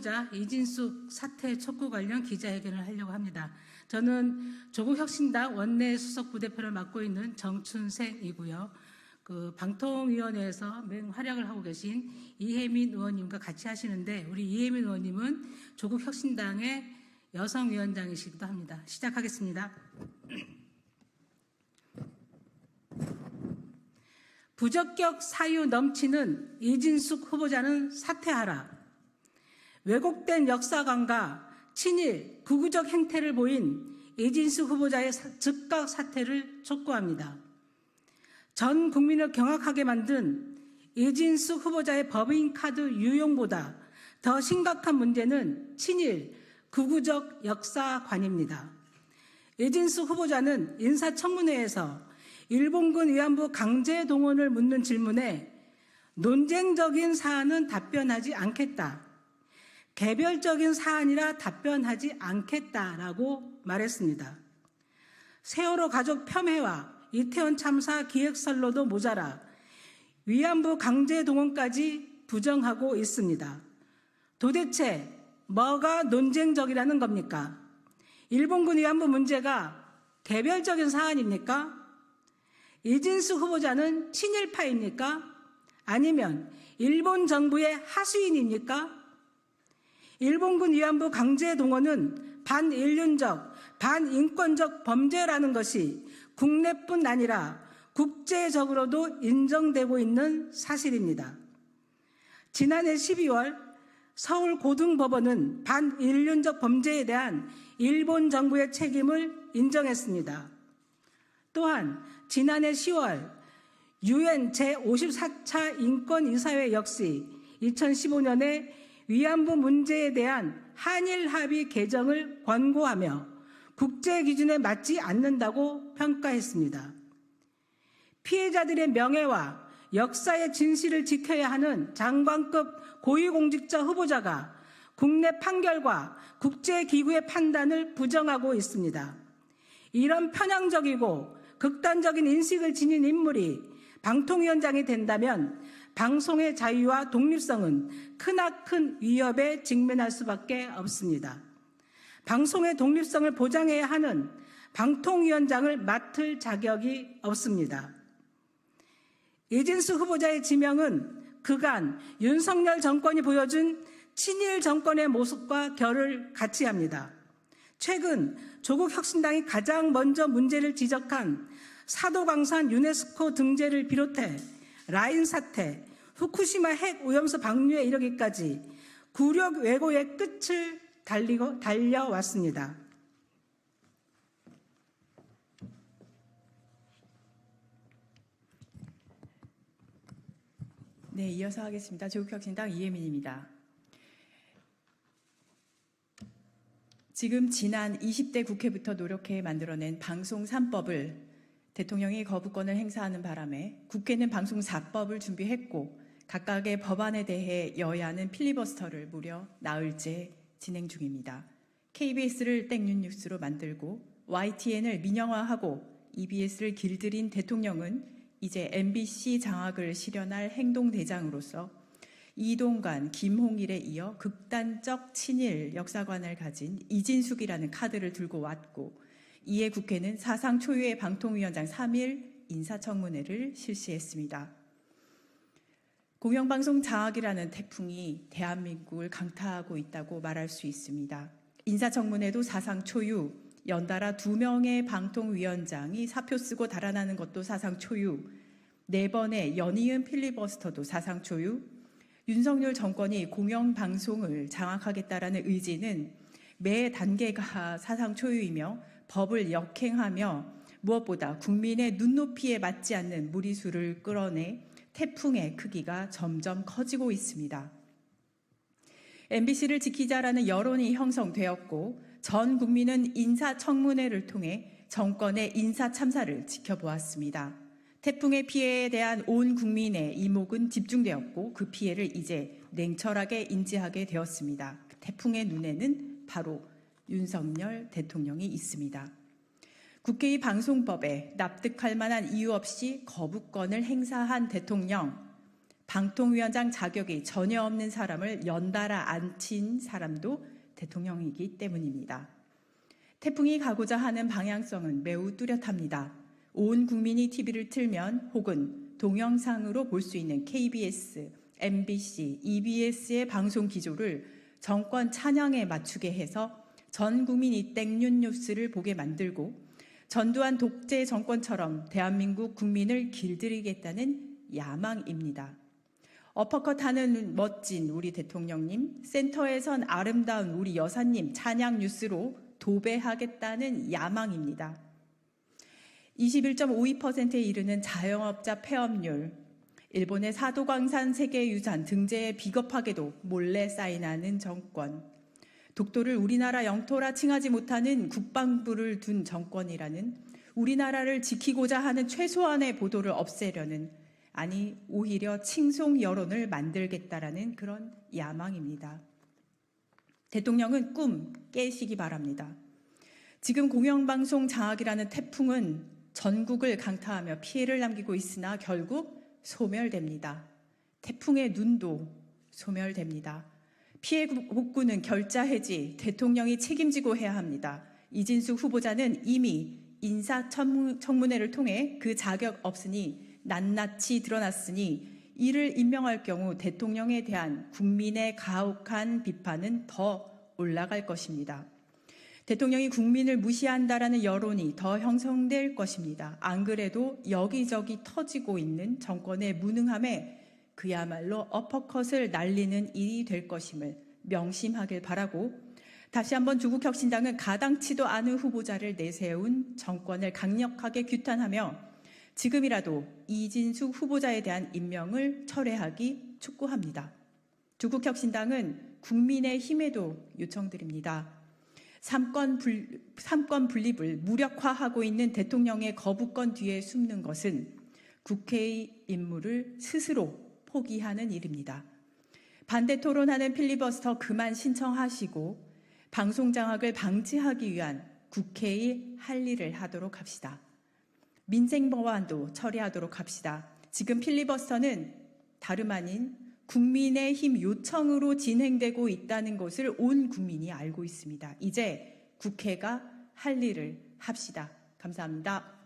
후보자 이진숙 사태 촉구 관련 기자회견을 하려고 합니다. 저는 조국혁신당 원내 수석 부대표를 맡고 있는 정춘생이고요. 그 방통위원회에서 맹활약을 하고 계신 이혜민 의원님과 같이 하시는데 우리 이혜민 의원님은 조국혁신당의 여성위원장이시기도 합니다. 시작하겠습니다. 부적격 사유 넘치는 이진숙 후보자는 사퇴하라. 왜곡된 역사관과 친일, 극우적 행태를 보인 이진숙 후보자의 사- 즉각 사퇴를 촉구합니다. 전 국민을 경악하게 만든 이진숙 후보자의 법인 카드 유용보다 더 심각한 문제는 친일, 극우적 역사관입니다. 이진숙 후보자는 인사청문회에서 일본군 위안부 강제 동원을 묻는 질문에 논쟁적인 사안은 답변하지 않겠다. 개별적인 사안이라 답변하지 않겠다라고 말했습니다. 세월호 가족 폄훼와 이태원 참사 기획설로도 모자라 위안부 강제 동원까지 부정하고 있습니다. 도대체 뭐가 논쟁적이라는 겁니까? 일본군 위안부 문제가 개별적인 사안입니까? 이진수 후보자는 친일파입니까? 아니면 일본 정부의 하수인입니까? 일본군 위안부 강제 동원은 반인륜적, 반인권적 범죄라는 것이 국내뿐 아니라 국제적으로도 인정되고 있는 사실입니다. 지난해 12월 서울 고등법원은 반인륜적 범죄에 대한 일본 정부의 책임을 인정했습니다. 또한 지난해 10월 유엔 제54차 인권이사회 역시 2015년에 위안부 문제에 대한 한일 합의 개정을 권고하며 국제 기준에 맞지 않는다고 평가했습니다. 피해자들의 명예와 역사의 진실을 지켜야 하는 장관급 고위공직자 후보자가 국내 판결과 국제기구의 판단을 부정하고 있습니다. 이런 편향적이고 극단적인 인식을 지닌 인물이 방통위원장이 된다면 방송의 자유와 독립성은 크나큰 위협에 직면할 수밖에 없습니다. 방송의 독립성을 보장해야 하는 방통위원장을 맡을 자격이 없습니다. 이진수 후보자의 지명은 그간 윤석열 정권이 보여준 친일 정권의 모습과 결을 같이 합니다. 최근 조국 혁신당이 가장 먼저 문제를 지적한 사도광산 유네스코 등재를 비롯해 라인 사태, 후쿠시마 핵 오염수 방류에 이르기까지 굴욕 왜고의 끝을 달리고 달려왔습니다. 네, 이어서 하겠습니다. 조국혁신당 이혜민입니다. 지금 지난 20대 국회부터 노력해 만들어낸 방송 3법을 대통령이 거부권을 행사하는 바람에 국회는 방송 4법을 준비했고 각각의 법안에 대해 여야는 필리버스터를 무려 나흘째 진행 중입니다. KBS를 땡뉴 뉴스로 만들고 YTN을 민영화하고 EBS를 길들인 대통령은 이제 MBC 장악을 실현할 행동대장으로서 이동관, 김홍일에 이어 극단적 친일 역사관을 가진 이진숙이라는 카드를 들고 왔고 이에 국회는 사상 초유의 방통위원장 3일 인사청문회를 실시했습니다. 공영방송 장악이라는 태풍이 대한민국을 강타하고 있다고 말할 수 있습니다. 인사청문회도 사상 초유, 연달아 두 명의 방통위원장이 사표 쓰고 달아나는 것도 사상 초유, 네 번의 연이은 필리버스터도 사상 초유, 윤석열 정권이 공영방송을 장악하겠다라는 의지는 매 단계가 사상 초유이며 법을 역행하며 무엇보다 국민의 눈높이에 맞지 않는 무리수를 끌어내 태풍의 크기가 점점 커지고 있습니다. MBC를 지키자라는 여론이 형성되었고 전 국민은 인사청문회를 통해 정권의 인사 참사를 지켜보았습니다. 태풍의 피해에 대한 온 국민의 이목은 집중되었고 그 피해를 이제 냉철하게 인지하게 되었습니다. 태풍의 눈에는 바로 윤석열 대통령이 있습니다. 국회의 방송법에 납득할 만한 이유 없이 거부권을 행사한 대통령, 방통위원장 자격이 전혀 없는 사람을 연달아 앉힌 사람도 대통령이기 때문입니다. 태풍이 가고자 하는 방향성은 매우 뚜렷합니다. 온 국민이 TV를 틀면 혹은 동영상으로 볼 수 있는 KBS, MBC, EBS의 방송 기조를 정권 찬양에 맞추게 해서 전 국민이 땡윤 뉴스를 보게 만들고 전두환 독재 정권처럼 대한민국 국민을 길들이겠다는 야망입니다. 어퍼컷 하는 멋진 우리 대통령님, 센터에선 아름다운 우리 여사님 찬양 뉴스로 도배하겠다는 야망입니다. 21.52%에 이르는 자영업자 폐업률, 일본의 사도광산 세계유산 등재에 비겁하게도 몰래 사인하는 정권, 독도를 우리나라 영토라 칭하지 못하는 국방부를 둔 정권이라는 우리나라를 지키고자 하는 최소한의 보도를 없애려는 아니 오히려 칭송 여론을 만들겠다라는 그런 야망입니다. 대통령은 꿈 깨시기 바랍니다. 지금 공영방송 장악이라는 태풍은 전국을 강타하며 피해를 남기고 있으나 결국 소멸됩니다. 태풍의 눈도 소멸됩니다. 피해 복구는 결자 해지 대통령이 책임지고 해야 합니다. 이진숙 후보자는 이미 인사청문회를 통해 그 자격 없으니 낱낱이 드러났으니 이를 임명할 경우 대통령에 대한 국민의 가혹한 비판은 더 올라갈 것입니다. 대통령이 국민을 무시한다라는 여론이 더 형성될 것입니다. 안 그래도 여기저기 터지고 있는 정권의 무능함에 그야말로 어퍼컷을 날리는 일이 될 것임을 명심하길 바라고 다시 한번 조국혁신당은 가당치도 않은 후보자를 내세운 정권을 강력하게 규탄하며 지금이라도 이진숙 후보자에 대한 임명을 철회하기 촉구합니다. 조국혁신당은 국민의 힘에도 요청드립니다. 삼권, 불, 삼권 분립을 무력화하고 있는 대통령의 거부권 뒤에 숨는 것은 국회의 임무를 스스로 포기하는 일입니다. 반대 토론하는 필리버스터 그만 신청하시고 방송 장악을 방지하기 위한 국회의 할 일을 하도록 합시다. 민생 법안도 처리하도록 합시다. 지금 필리버스터는 다름 아닌 국민의힘 요청으로 진행되고 있다는 것을 온 국민이 알고 있습니다. 이제 국회가 할 일을 합시다. 감사합니다.